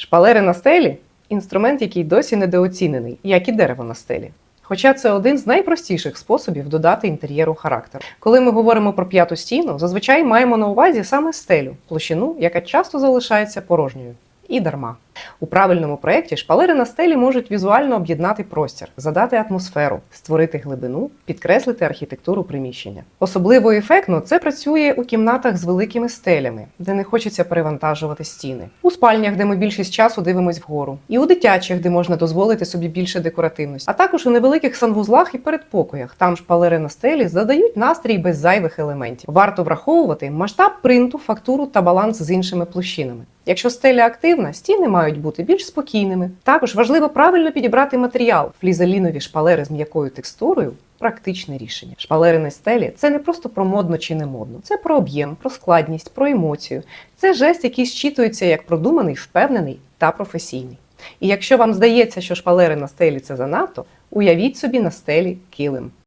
Шпалери на стелі інструмент, який досі недооцінений, як і дерево на стелі. Хоча це один з найпростіших способів додати інтер'єру характер. Коли ми говоримо про п'яту стіну, зазвичай маємо на увазі саме стелю, площину, яка часто залишається порожньою. І дарма. У правильному проєкті шпалери на стелі можуть візуально об'єднати простір, задати атмосферу, створити глибину, підкреслити архітектуру приміщення. Особливо ефектно це працює у кімнатах з великими стелями, де не хочеться перевантажувати стіни, у спальнях, де ми більшість часу дивимось вгору, і у дитячих, де можна дозволити собі більше декоративності, а також у невеликих санвузлах і передпокоях. Там шпалери на стелі задають настрій без зайвих елементів. Варто враховувати масштаб принту, фактуру та баланс з іншими площинами. Якщо стеля активна, стіни мають бути більш спокійними. Також важливо правильно підібрати матеріал. Флізалінові шпалери з м'якою текстурою практичне рішення. Шпалери на стелі це не просто про модно чи не модно, це про об'єм, про складність, про емоцію. Це жест, який зчитується як продуманий, впевнений та професійний. І якщо вам здається, що шпалери на стелі це занадто, уявіть собі на стелі килим.